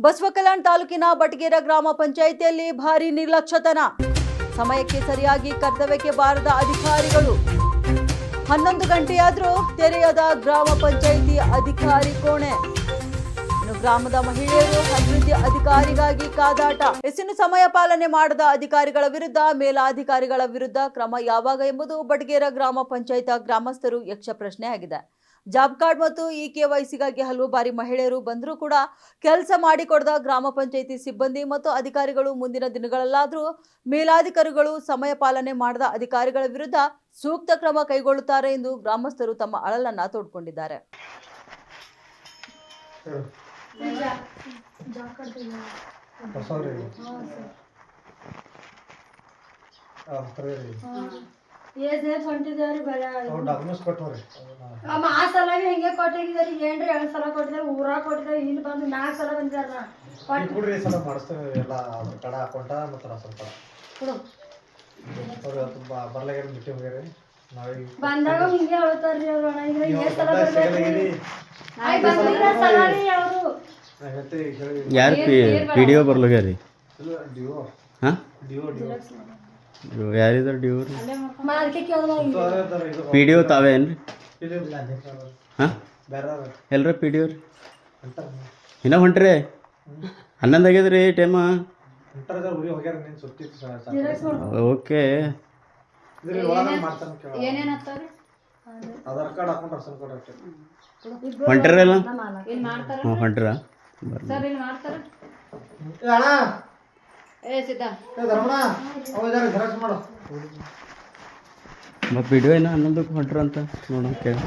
ಬಸವಕಲ್ಯಾಣ್ ತಾಲೂಕಿನ ಬಟಗೇರ ಗ್ರಾಮ ಪಂಚಾಯಿತಿಯಲ್ಲಿ ಭಾರಿ ನಿರ್ಲಕ್ಷ್ಯತನ. ಸಮಯಕ್ಕೆ ಸರಿಯಾಗಿ ಕರ್ತವ್ಯಕ್ಕೆ ಬಾರದ ಅಧಿಕಾರಿಗಳು. ಹನ್ನೊಂದು ಗಂಟೆಯಾದರೂ ತೆರೆಯದ ಗ್ರಾಮ ಪಂಚಾಯಿತಿ ಅಧಿಕಾರಿ ಕೋಣೆ. ಗ್ರಾಮದ ಮಹಿಳೆಯರು ಅಭಿವೃದ್ಧಿ ಅಧಿಕಾರಿಗಾಗಿ ಕಾದಾಟ. ಹೆಚ್ಚಿನ ಸಮಯ ಪಾಲನೆ ಮಾಡದ ಅಧಿಕಾರಿಗಳ ವಿರುದ್ಧ, ಮೇಲಾಧಿಕಾರಿಗಳ ವಿರುದ್ಧ ಕ್ರಮ ಯಾವಾಗ ಎಂಬುದು ಬಡ್ಗೇರ ಗ್ರಾಮ ಪಂಚಾಯತ್ ಗ್ರಾಮಸ್ಥರು ಯಕ್ಷ ಪ್ರಶ್ನೆಯಾಗಿದೆ. ಜಾಬ್ ಕಾರ್ಡ್ ಮತ್ತು ಇ ಕೆ ವೈಸಿಗಾಗಿ ಹಲವು ಬಾರಿ ಮಹಿಳೆಯರು ಬಂದರೂ ಕೂಡ ಕೆಲಸ ಮಾಡಿಕೊಡದ ಗ್ರಾಮ ಪಂಚಾಯಿತಿ ಸಿಬ್ಬಂದಿ ಮತ್ತು ಅಧಿಕಾರಿಗಳು ಮುಂದಿನ ದಿನಗಳಲ್ಲಾದರೂ ಮೇಲಾಧಿಕಾರಿಗಳು ಸಮಯ ಪಾಲನೆ ಮಾಡದ ಅಧಿಕಾರಿಗಳ ವಿರುದ್ಧ ಸೂಕ್ತ ಕ್ರಮ ಕೈಗೊಳ್ಳುತ್ತಾರೆ ಎಂದು ಗ್ರಾಮಸ್ಥರು ತಮ್ಮ ಅಳಲನ್ನ ತೋಡ್ಕೊಂಡಿದ್ದಾರೆ. ಹೊಸವ್ರಿ ಡಾಕ್ಯುಮೆಂಟ್ಸ್ ಕೊಟ್ಟವ್ರಿ. ಆ ಸಲಾಗಿ ಹಿಂಗೆ ಕೊಟ್ಟಿದ್ದೀರಿ? ಏನ್ರಿ ಎರಡ್ ಸಲ ಕೊಟ್ಟಿದ್ದಾರೆ? ಊರಾಗ ಕೊಟ್ಟಿದ್ದಾರೆ ಇಲ್ಲಿ ಬಂದು ನಾಲ್ಕು ಸಲ ಬಂದಿದಾರ ಕೊಡ್ರಿ ಸಲ ಮಾಡಿಸ್ತೇವೆ ಎಲ್ಲ ಅದ್ರ ಕಡ ಮತ್ತು ಬರ್ಲಾಗ್ಯಾರ ಹೋಗ್ಯಾರಿ. ಬಂದಾಗ ಹಿಂಗೆ ಹೇಳ್ತಾರ್ರಿ ಅವ್ರು ಅಣ್ಣ ಎಷ್ಟು ಸಲ ಬರ್ಬೇಕ್ರಿ. ಬಂದಿಲ್ಲ ಸಲ ರೀ ಅವರು. ಯಾರು ಪಿ ಪಿ ಡಿ ಒ ಬರ್ಲೋಗ್ಯಾರ ರೀ ಹಾಂ? ಯಾರಿದಾರೆ ಡಿ ಒ ರೀ ಪಿ ಡಿ ಒ ತಾವೇ ಏನು ರೀ ಇದು ಹಾಂ ಎಲ್ರ ಪಿ ಡಿ ಒ ರೀ? ಇನ್ನ ಹೊಂಟ್ರಿ? ಹನ್ನೊಂದು ಆಗ್ಯದ ರೀ ಟೈಮ ಓಕೆ. ಹೊಂಟ್ರಲ್ಲ? ನಮ್ಮ ಮಾಲಕ. ಏನು ಹೊಂಟ್ರ ಬರ್ರಿ ಏ ಅಣ್ಣ. ಏ ಧರ್ಮಣ್ಣ ಅವ ಇದಾರೆ ಜೆರಾಕ್ಸ್ ಮಾಡು. ಮತ್ತು ಏನೋ ಹನ್ನೊಂದಕ್ಕೆ ಹೊಂಟ್ರ ಅಂತ ನೋಡೋಣ ಕೇಳಿ